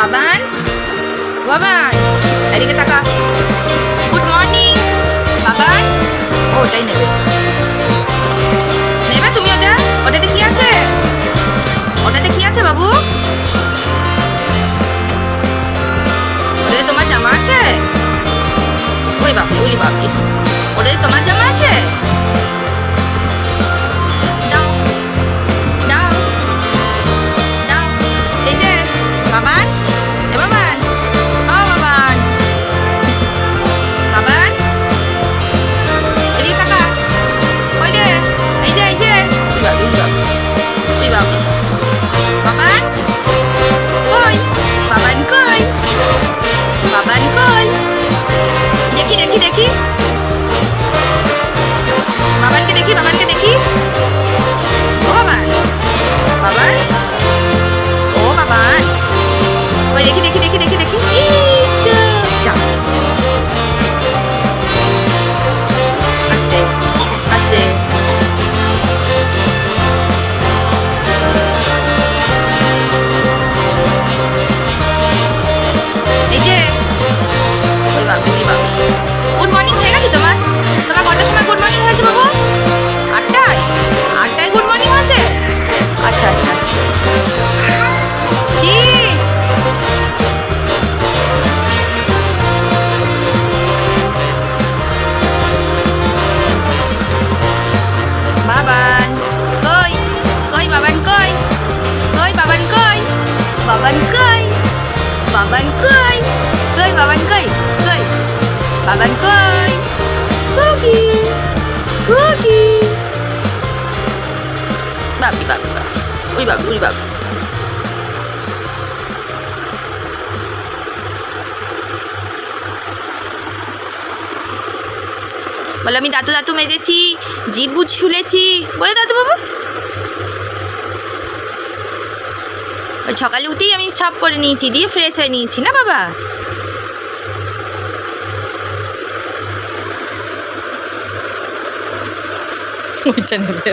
বাবান বাবান এদিকে তাকা good morning Baban ওটাই নেবে নেবে তুমি ওটা ওটাতে কি আছে ওটাতে কি আছে বাবু ওটাতে তোমার জামা আছে ওই বাপরে ওলি বাপরে ওটাতে তোমার জামা দেখি দেখি দেখি। আচ্ছা আচ্ছা আচ্ছা কি বাবান কই কই বাবান কই কই বাবান কই বাবান কই বাবান কই কই বাবান কই কই বাবান কই কুকি কুকি বাপি বাপি বাপি। বাপি বলে, আমি দাঁতু দাঁতু মেজেছি জিভ বুঝ শুলেছি। বলে, দাদু বাবু? সকালে উঠেই আমি ছাপ করে নিয়েছি, দিয়ে ফ্রেশ হয়ে নিয়েছি, না বাবা? ওইটা নেবে।